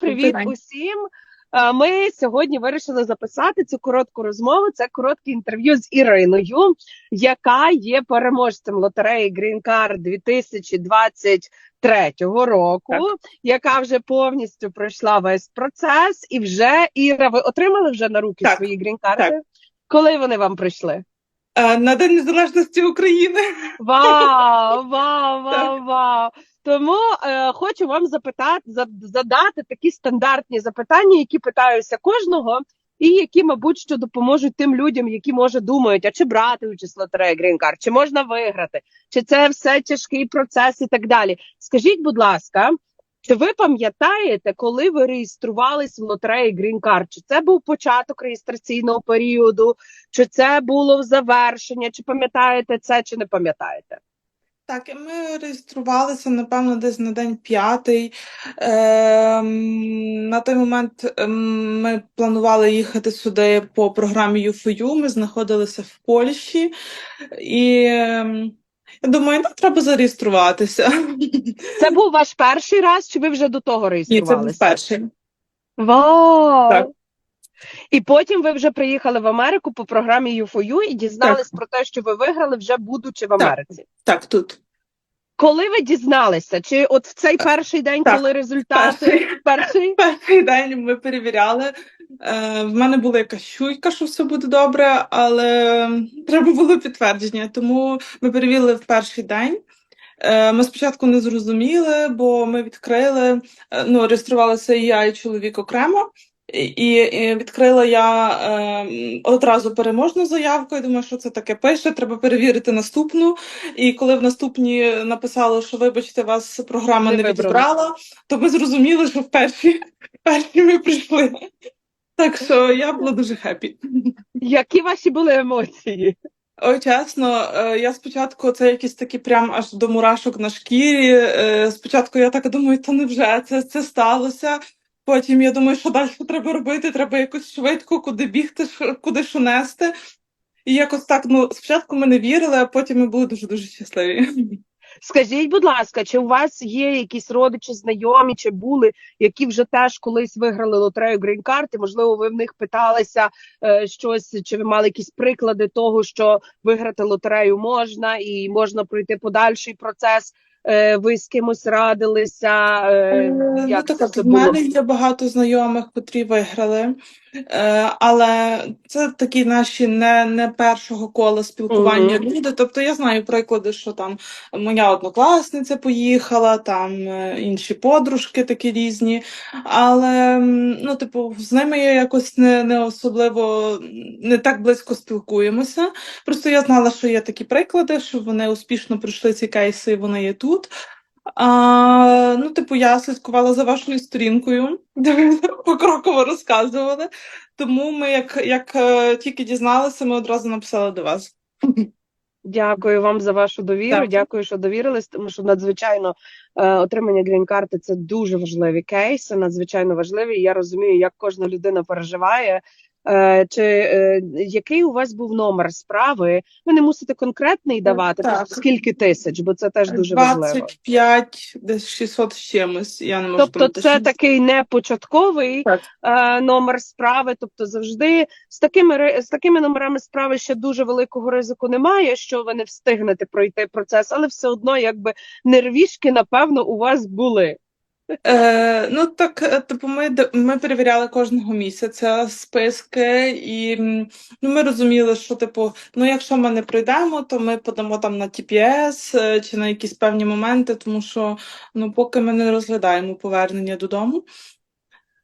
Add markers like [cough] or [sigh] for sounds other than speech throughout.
Привіт день. усім. Е, Ми сьогодні вирішили записати цю коротку розмову. Це коротке інтерв'ю з Іриною, яка є переможцем лотереї Green Card 2023 року, Так. яка вже повністю пройшла весь процес. І вже Іра, ви отримали вже на руки Так. свої грін-карти? Так. Коли вони вам прийшли? Е, На День Незалежності України. Вау, вау, [laughs] вау, вау. Тому е, хочу вам запитати, задати такі стандартні запитання, які питаюся кожного, і які, мабуть, що допоможуть тим людям, які може думають, а чи брати участь в лотереї Green Card, чи можна виграти, чи це все тяжкий процес і так далі. Скажіть, будь ласка, чи ви пам'ятаєте, коли ви реєструвались в лотереї Green Card? Чи це був початок реєстраційного періоду, чи це було завершення? Чи пам'ятаєте це, чи не пам'ятаєте? Так, ми реєструвалися, напевно, десь на день п'ятий. Ем, на той момент ем, ми планували їхати сюди по програмі UFU. Ми знаходилися в Польщі, і ем, я думаю, ну, треба зареєструватися. Це був ваш перший раз, чи ви вже до того Ні, це реєструвалися? був перший. Вау! Так. І потім ви вже приїхали в Америку по програмі U4U і дізнались про те, що ви виграли, вже будучи в Америці. Так, тут. Коли ви дізналися? Чи от в цей перший день, Так, коли результати перший? Перший день ми перевіряли. Е, в мене була якась чуйка, що все буде добре, але треба було підтвердження. Тому ми перевірили в перший день. Е, ми спочатку не зрозуміли, бо ми відкрили, е, ну, реєструвалися і я, і чоловік окремо. І, і відкрила я е, одразу переможну заявку. Я думаю, що це таке пише. Треба перевірити наступну. І коли в наступній написало, що вибачте, вас програма Не не, відібрала, то ми зрозуміли, що в перші, в перші ми прийшли. Так що я була дуже хеппі. Які ваші були емоції? Ой, чесно, е, я спочатку це якісь такі прям аж до мурашок на шкірі. Е, Спочатку я так думаю, то невже це, це сталося. Потім я думаю, що далі треба робити, треба якось швидко, куди бігти, куди що нести. І якось так, ну, спочатку ми не вірили, а потім ми були дуже-дуже щасливі. Скажіть, будь ласка, чи у вас є якісь родичі, знайомі, чи були, які вже теж колись виграли лотерею Green Card, і, можливо, ви в них питалися е, щось, чи ви мали якісь приклади того, що виграти лотерею можна і можна пройти подальший процес? Е, ви з кимось радилися? Е, Ну, так, це от, все в було? є багато знайомих, котрі виграли, е, але це такі наші не, не першого кола спілкування Мгм. люди. Тобто я знаю приклади, що там моя однокласниця поїхала, там е, інші подружки такі різні. Але ну, типу, з ними я якось не, не особливо не так близько спілкуємося. Просто я знала, що є такі приклади, що вони успішно пройшли ці кейси, і вони є тут. А, ну, типу, я слідкувала за вашою сторінкою, [laughs] де ви покроково розказували. Тому ми, як, як е, тільки дізналися, ми одразу написали до вас. Дякую вам за вашу довіру. Дякую. Дякую, що довірились, тому що надзвичайно е, отримання грін-карти це дуже важливі кейси, надзвичайно важливі. Я розумію, як кожна людина переживає. Е, чи е, який у вас був номер справи? Ви не мусите конкретний давати, так. скільки тисяч, бо це теж дуже важливо. 25, десь 600 з чимось. Я не можу Тобто, пам'ятати, це такий не початковий Так. е, номер справи. Тобто, завжди з такими з такими номерами справи ще дуже великого ризику немає, що ви не встигнете пройти процес, але все одно, якби нервішки, напевно, у вас були. Е, ну так, е, типу, ми, ми перевіряли кожного місяця списки, і ну, ми розуміли, що типу, ну якщо ми не пройдемо, то ми подамо там на TPS е, чи на якісь певні моменти, тому що ну, поки ми не розглядаємо повернення додому.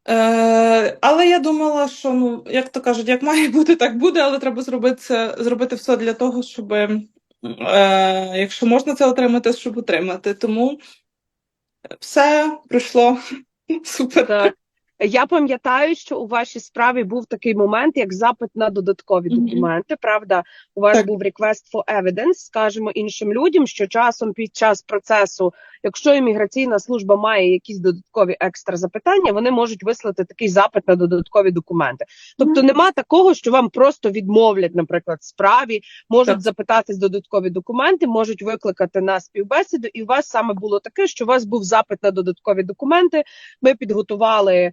Е, але я думала, що ну, як то кажуть, як має [laughs] бути, так буде, але треба зробити це, зробити все для того, щоб, е, якщо можна це отримати, щоб отримати. Тому все пройшло [laughs] супер. Так. Я пам'ятаю, що у вашій справі був такий момент, як запит на додаткові документи. Правда, у вас Так. був request for evidence. Скажемо іншим людям, що часом під час процесу, якщо імміграційна служба має якісь додаткові екстра запитання, вони можуть вислати такий запит на додаткові документи. Тобто Мгм. нема такого, що вам просто відмовлять, наприклад, справі, можуть Так. запитати з додаткові документи, можуть викликати на співбесіду. І у вас саме було таке, що у вас був запит на додаткові документи. Ми підготували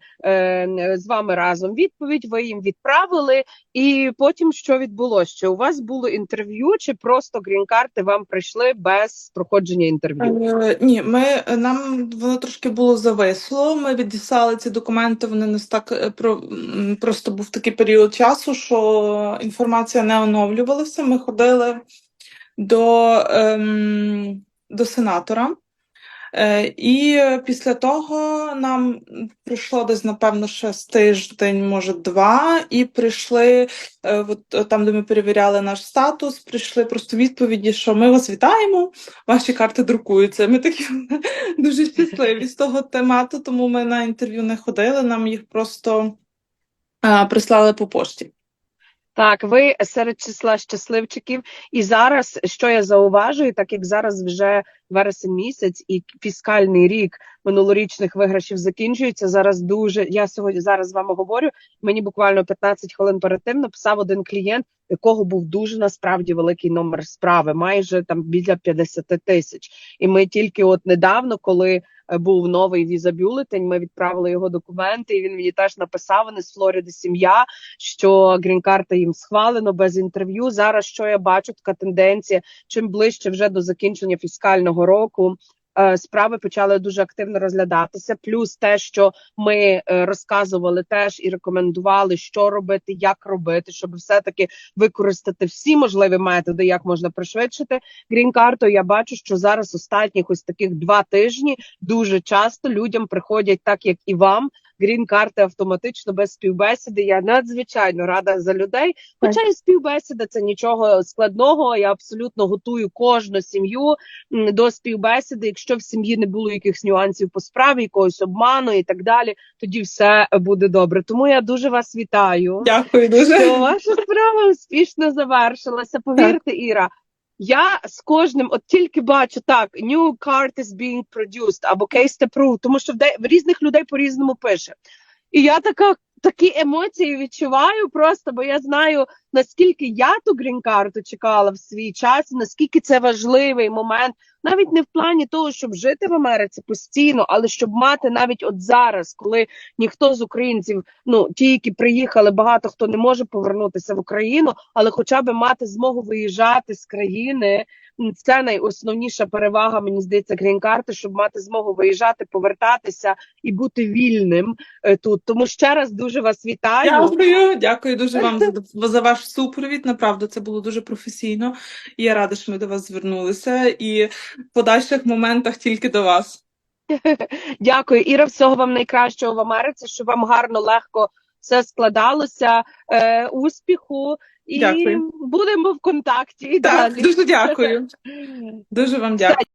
з вами разом відповідь. Ви їм відправили, і потім що відбулося? Чи у вас було інтерв'ю, чи просто грін-карти вам прийшли без проходження інтерв'ю? Е, ні, ми нам воно трошки було зависло. Ми відіслали ці документи. Вони нас так е, про просто був такий період часу, що інформація не оновлювалася. Ми ходили до, ем, до сенатора. Е, і після того нам прийшло десь, напевно, ще з тиждень, може, два, і прийшли е, от, е, там, де ми перевіряли наш статус, прийшли просто відповіді, що ми вас вітаємо, ваші карти друкуються. Ми такі [laughs] дуже щасливі з того темату, тому ми на інтерв'ю не ходили, нам їх просто прислали по пошті. Так, ви серед числа щасливчиків. І зараз, що я зауважую, так як зараз вже вересень місяць і фіскальний рік минулорічних виграшів закінчується. Зараз дуже я сьогодні зараз з вами говорю. Мені буквально 15 хвилин перед тим написав один клієнт, якого був дуже насправді великий номер справи, майже там біля 50 тисяч. І ми тільки от недавно, коли е, був новий віза-бюлетень, ми відправили його документи, і він мені теж написав. Вони з Флориди сім'я що грін-карта їм схвалено без інтерв'ю. Зараз що я бачу, така тенденція. Чим ближче вже до закінчення фіскального року. Е, Справи почали дуже активно розглядатися. Плюс те, що ми е, розказували теж і рекомендували, що робити, як робити, щоб все-таки використати всі можливі методи, як можна пришвидшити грін-карту. Я бачу, що зараз останніх ось таких два тижні дуже часто людям приходять так, як і вам, грін-карти автоматично без співбесіди. Я надзвичайно рада за людей. Хоча і співбесіда це нічого складного. Я абсолютно готую кожну сім'ю до співбесіди. Якщо в сім'ї не було якихось нюансів по справі, якогось обману і так далі, тоді все буде добре. Тому я дуже вас вітаю. Дякую дуже. Що ваша справа успішно завершилася. Повірте, Іра. Я з кожним, от тільки бачу так, new card is being produced або case to prove, тому що в, де, в різних людей по-різному пише. І я така такі емоції відчуваю просто, бо я знаю, наскільки я ту грін-карту чекала в свій час, наскільки це важливий момент, навіть не в плані того, щоб жити в Америці постійно, але щоб мати навіть от зараз, коли ніхто з українців, ну ті, які приїхали, багато хто не може повернутися в Україну, але хоча б мати змогу виїжджати з країни. Це найосновніша перевага, мені здається, грін-карти, щоб мати змогу виїжджати, повертатися і бути вільним е, тут. Тому ще раз дуже вас вітаю. Дякую, дякую дуже вам за, за ваш супровід. Направду це було дуже професійно. І я рада, що ми до вас звернулися. І в подальших моментах тільки до вас. [laughs] Дякую, Іра. Всього вам найкращого в Америці, щоб вам гарно, легко все складалося. Е, успіху і Дякую. будемо в контакті. Так, далі. дуже дякую. [laughs] Дуже вам дякую.